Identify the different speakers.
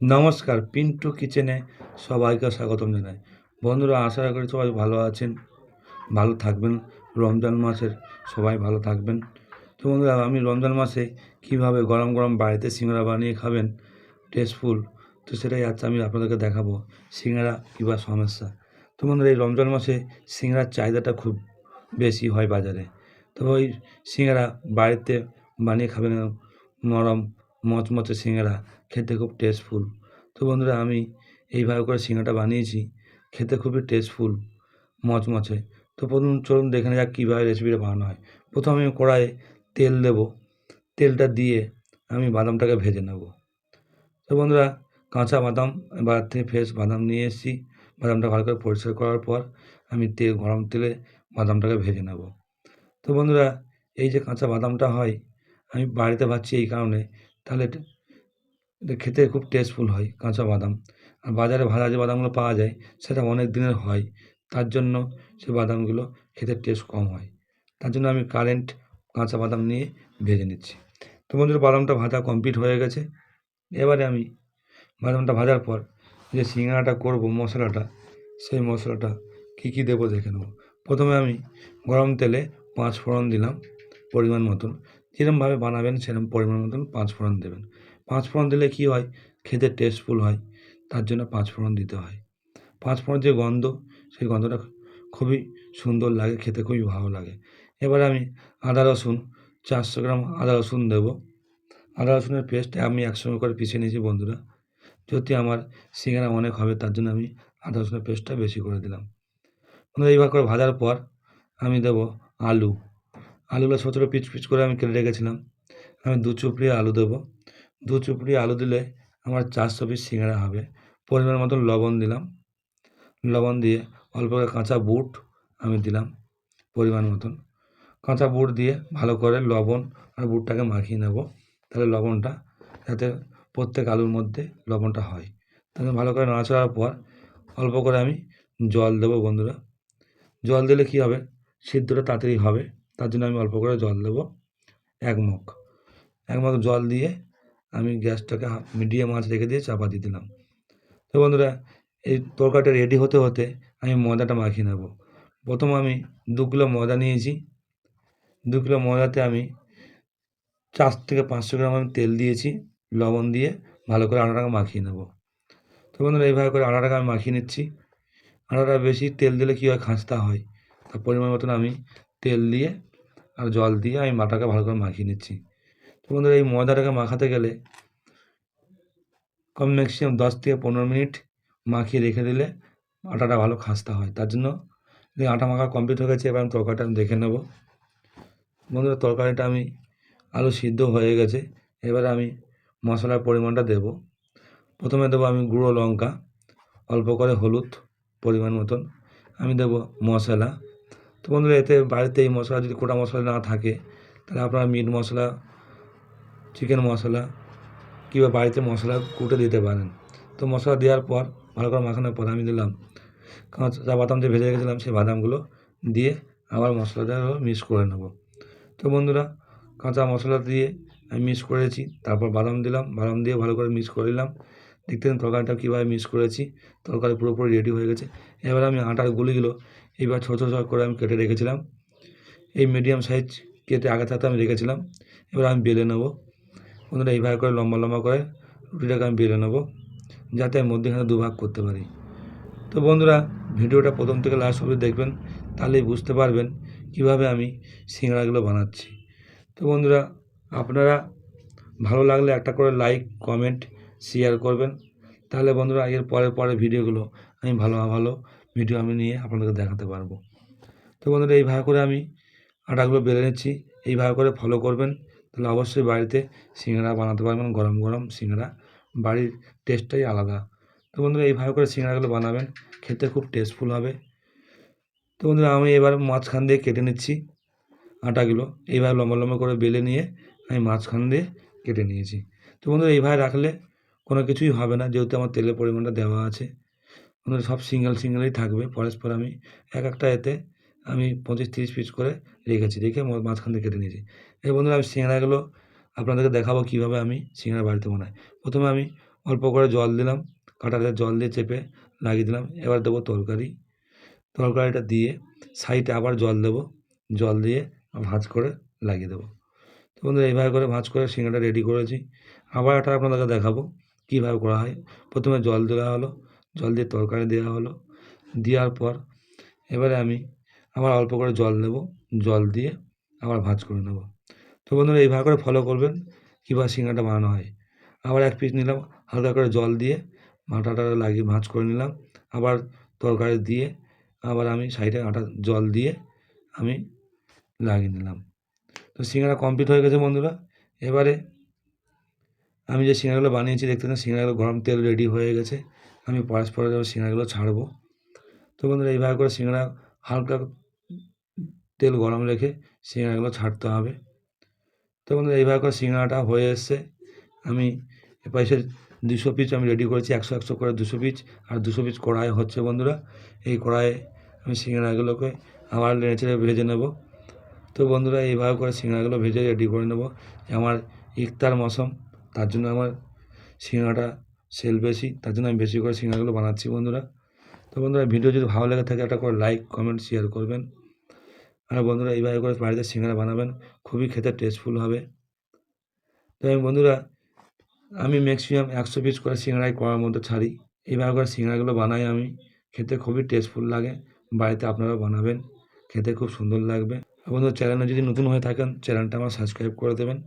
Speaker 1: নমস্কার, পিন্টু কিচেনে সবাইকে স্বাগতম জানাই। বন্ধুরা, আশা করি সবাই ভালো আছেন, ভালো থাকবেন। রমজান মাসের সবাই ভালো থাকবেন। তো বন্ধুরা, আমি রমজান মাসে কীভাবে গরম গরম বাড়িতে সিঙ্গারা বানিয়ে খাবেন টেস্টফুল তো সেটাই আজকে আমি আপনাদেরকে দেখাবো, সিঙ্গারা কিংবা সমস্যা। তো বন্ধুরা, এই রমজান মাসে সিঙ্গারার চাহিদাটা খুব বেশি হয় বাজারে। তো ওই সিঙ্গারা বাড়িতে বানিয়ে খাবেন, নরম মচমচে সিঙ্গারা খেতে খুব টেস্টফুল তো বন্ধুরা, আমি এইভাবে করে সিঙ্গাটা বানিয়েছি, খেতে খুবই টেস্টফুল মচমচে। তো প্রথম চলুন দেখে যাক কীভাবে রেসিপিটা বানানো হয়। প্রথমে আমি কড়াইয়ে তেল দেব। তেলটা দিয়ে আমি বাদামটাকে ভেজে নেব। তো বন্ধুরা, কাঁচা বাদাম বাজার থেকে ফ্রেশ বাদাম নিয়ে এসেছি। বাদামটা ভালো করে পরিষ্কার করার পর আমি তেল, গরম তেলে বাদামটাকে ভেজে নেব। তো বন্ধুরা, এই যে কাঁচা বাদামটা হয়, আমি বাড়িতে ভাজছি এই কারণে, তাহলে এটা খেতে খুব টেস্টফুল হয়, কাঁচা বাদাম। আর বাজারে ভাজা যে বাদামগুলো পাওয়া যায়, সেটা অনেক দিনের হয়। তার জন্য সে বাদামগুলো খেতে টেস্ট কম হয়। তার জন্য আমি কারেন্ট কাঁচা বাদাম নিয়ে ভেজে নিচ্ছি। তো বন্ধুরা, বাদামটা ভাজা কমপ্লিট হয়ে গেছে। এবারে আমি বাদামটা ভাজার পর যে সিঙ্গাড়াটা করব, মশলাটা, সেই মশলাটা কী কী দেবো দেখে নেব। প্রথমে আমি গরম তেলে পাঁচ ফোড়ন দিলাম পরিমাণ মতন। যেরমভাবে বানাবেন সেরকম পরিমাণ মতন পাঁচ ফোড়ন দেবেন। পাঁচ ফোড়ন দিলে কী হয়? খেতে টেস্টফুল হয়। তার জন্য পাঁচ ফোড়ন দিতে হয়। পাঁচ ফোড়ন যে গন্ধ, সেই গন্ধটা খুবই সুন্দর লাগে, খেতে খুবই ভালো লাগে। এবার আমি আদা রসুন, চারশো গ্রাম আদা রসুন দেবো। আদা রসুনের পেস্ট আমি একসঙ্গে করে পিছিয়ে নিয়েছি বন্ধুরা। যদি আমার সিঙ্গারা অনেক হবে, তার জন্য আমি আদা রসুনের পেস্টটা বেশি করে দিলাম। বন্ধুরা এইভাবে করে ভাজার পর আমি দেবো আলু। আলুগুলো ছোটো ছোটো পিচ পিচ করে আমি কেটে রেখেছিলাম। আমি দু চুপড়ি আলু দেবো। দু চুপড়ি আলু দিলে আমার চারশো পিস সিঙ্গারা হবে। পরিমাণ মতন লবণ দিলাম। লবণ দিয়ে অল্প করে কাঁচা বুট আমি দিলাম পরিমাণ মতন। কাঁচা বুট দিয়ে ভালো করে লবণ আর বুটটাকে মাখিয়ে নেব। তাহলে লবণটা যাতে প্রত্যেক আলুর মধ্যে লবণটা হয়। তাহলে ভালো করে নাড়াচাড়ার পর অল্প করে আমি জল দেবো বন্ধুরা। জল দিলে কী হবে? সিদ্ধটা তাড়াতাড়ি হবে। তার জন্য আমি অল্প করে জল দেবো। এক মগ। এক মগ জল দিয়ে আমি গ্যাসটাকে মিডিয়াম আঁচ রেখে দিয়ে চাপা দিয়ে দিলাম। তো বন্ধুরা, এই তরকারিটা রেডি হতে হতে আমি ময়দাটা মাখিয়ে নেব। প্রথম আমি দু কিলো ময়দা নিয়েছি। দু কিলো ময়দাতে আমি চার থেকে পাঁচশো গ্রাম আমি তেল দিয়েছি, লবণ দিয়ে ভালো করে আটাটাকে মাখিয়ে নেব। তো বন্ধুরা, এইভাবে করে আটাটাকে আমি মাখিয়ে নিচ্ছি। আটাটা বেশি তেল দিলে কী হয়, খাঁচতা হয়। তার পরিমাণ মতন আমি তেল দিয়ে আর জল দিয়ে আমি মাটাকে ভালো করে মাখিয়ে নিচ্ছি। বন্ধুরা, এই ময়দাটাকে মাখাতে গেলে কম ম্যাক্সিমাম দশ থেকে পনেরো মিনিট মাখিয়ে রেখে দিলে আটাটা ভালো খাস্তা হয়। তার জন্য আটা মাখা কমপ্লিট হয়ে গেছে, এবার আমি তরকারিটা আমি দেখে নেব। বন্ধুরা, তরকারিটা আমি আলু সিদ্ধ হয়ে গেছে, এবারে আমি মশলার পরিমাণটা দেব। প্রথমে দেবো আমি গুঁড়ো লঙ্কা, অল্প করে হলুদ পরিমাণ মতন। আমি দেবো মশলা। তো বন্ধুরা, এতে বাড়িতে এই মশলা যদি গোটা মশলা না থাকে, তাহলে আপনারা মিট মশলা চিকেন মশলা কিংবা বাড়িতে মশলা কুটে দিতে পারেন। তো মশলা দেওয়ার পর, ভালো করে মাখানোর পর আমি দিলাম কাঁচা বাদাম যে ভেজে রেখেছিলাম সেই বাদামগুলো দিয়ে আবার মশলাটা মিক্স করে নেব। তো বন্ধুরা, কাঁচা মশলা দিয়ে আমি মিক্স করেছি, তারপর বাদাম দিলাম, বাদাম দিয়ে ভালো করে মিক্স করে নিলাম। দেখতে তরকারিটা কীভাবে মিক্স করেছি, তরকারি পুরোপুরি রেডি হয়ে গেছে। এবার আমি আটার গুলিগুলো এইবার ছোটো ছোটো করে আমি কেটে রেখেছিলাম। এই মিডিয়াম সাইজ কেটে আগে থাকতে আমি রেখেছিলাম। এবার আমি বেলে নেব। বন্ধুরা এইভাবে করে লম্বা লম্বা করে রুটিটাকে আমি বেলে নেব, যাতে মধ্যেখানে দুভাগ করতে পারি। তো বন্ধুরা, ভিডিওটা প্রথম থেকে লাস্ট অবধি দেখবেন, তাহলেই বুঝতে পারবেন কীভাবে আমি সিঙ্গাড়াগুলো বানাচ্ছি। তো বন্ধুরা, আপনারা ভালো লাগলে একটা করে লাইক কমেন্ট শেয়ার করবেন। তাহলে বন্ধুরা, এর পরে পরে ভিডিওগুলো আমি ভালো ভালো ভিডিও আমি নিয়ে আপনাদেরকে দেখাতে পারব। তো বন্ধুরা, এইভাবে করে আমি আটাগুলো বেলে নিচ্ছি, এইভাবে করে ফলো করবেন। তাহলে অবশ্যই বাড়িতে সিঙ্গাড়া বানাতে পারবেন, গরম গরম সিঙ্গাড়া বাড়ির টেস্টটাই আলাদা। তো বন্ধুরা, এইভাবে করে সিঙ্গাড়াগুলো বানাবেন, খেতে খুব টেস্টফুল হবে। তো বন্ধুরা, আমি এবার মাঝখান দিয়ে কেটে নিচ্ছি আটাগুলো। এইভাবে লম্বা লম্বা করে বেলে নিয়ে আমি মাঝখান দিয়ে কেটে নিয়েছি। তো বন্ধুরা, এইভাবে রাখলে কোনো কিছুই হবে না, যেহেতু আমার তেলের পরিমাণটা দেওয়া আছে। বন্ধুরা, সব সিঙ্গেল সিঙ্গেলই থাকবে, পরস্পর আমি এক একটা এতে আমি পঁচিশ তিরিশ পিস করে রেখেছি, রেখে মাঝখান দিয়ে কেটে নিয়েছি। এই বন্ধুরা, আমি সিঙ্গাড়াগুলো আপনাদেরকে দেখাবো কীভাবে আমি সিঙ্গাড়া বাড়িতে বানাই। প্রথমে আমি অল্প করে জল দিলাম, কাঁটাতে জল দিয়ে চেপে লাগিয়ে দিলাম। এবার দেবো তরকারি। তরকারিটা দিয়ে সাইডে আবার জল দেবো। জল দিয়ে ভাঁজ করে লাগিয়ে দেবো। তো বন্ধুরা, এইভাবে করে ভাঁজ করে সিঙ্গাটা রেডি করেছি। আবার একটা আপনাদেরকে দেখাবো কীভাবে করা হয়। প্রথমে জল দেওয়া হলো, জল দিয়ে তরকারি দেওয়া হলো। দেওয়ার পর এবারে আমি আবার অল্প করে জল নেব, জল দিয়ে আবার ভাঁজ করে নেব। তো বন্ধুরা, এইভাবে করে ফলো করবেন কীভাবে সিঙ্গাটা বানানো হয়। আবার এক পিস নিলাম, হালকা করে জল দিয়ে আটাটা লাগিয়ে ভাঁজ করে নিলাম। আবার তরকারি দিয়ে আবার আমি সাইডে আটা, জল দিয়ে আমি লাগিয়ে নিলাম। তো সিঙ্গারা কমপ্লিট হয়ে গেছে বন্ধুরা। এবারে আমি যে সিঙ্গারাগুলো বানিয়েছি, দেখতে পাচ্ছেন সিঙ্গারাগুলো গরম তেল রেডি হয়ে গেছে। আমি পরস্পর যাব সিঙ্গারাগুলো ছাড়বো। তো বন্ধুরা, এইভাবে করে সিঙ্গারা হালকা তেল গরম রেখে সিঙ্গারাগুলো ছাড়তে হবে। তো বন্ধুরা, এইভাবে করে সিঙ্গারাটা হয়ে এসছে। আমি এপাশে দুশো পিস আমি রেডি করেছি, একশো একশো করে দুশো পিস আর দুশো পিস কড়াই হচ্ছে বন্ধুরা। এই কড়াইয়ে আমি সিঙ্গারাগুলোকে আবার নেড়ে চেড়ে ভেজে নেব। তো বন্ধুরা, এইভাবে করে সিঙ্গারাগুলো ভেজে রেডি করে নেব। আমার ইফতার মৌসুম, তার জন্য আমার সিঙ্গারাটা সেল বেশি, তার জন্য আমি বেশি করে সিঙ্গারাগুলো বানাচ্ছি বন্ধুরা। তো বন্ধুরা, ভিডিও যদি ভালো লেগে থাকে, একটা করে লাইক কমেন্ট শেয়ার করবেন। আর বন্ধুরা এইভাবে করে বাড়িতে সিঙ্গারা বানাবেন, খুবই খেতে টেস্টফুল হবে। তো আমি বন্ধুরা, আমি ম্যাক্সিমাম একশো পিস করে সিঙ্গারাই করার মধ্যে ছাড়ি। এইভাবে করে সিঙ্গারাগুলো বানাই আমি, খেতে খুবই টেস্টফুল লাগে, বাড়িতে আপনারা বানাবেন, খেতে খুব সুন্দর লাগবে। বন্ধুরা চ্যানেলে যদি নতুন হয়ে থাকেন চ্যানেলটা আমার সাবস্ক্রাইব করে দেবেন।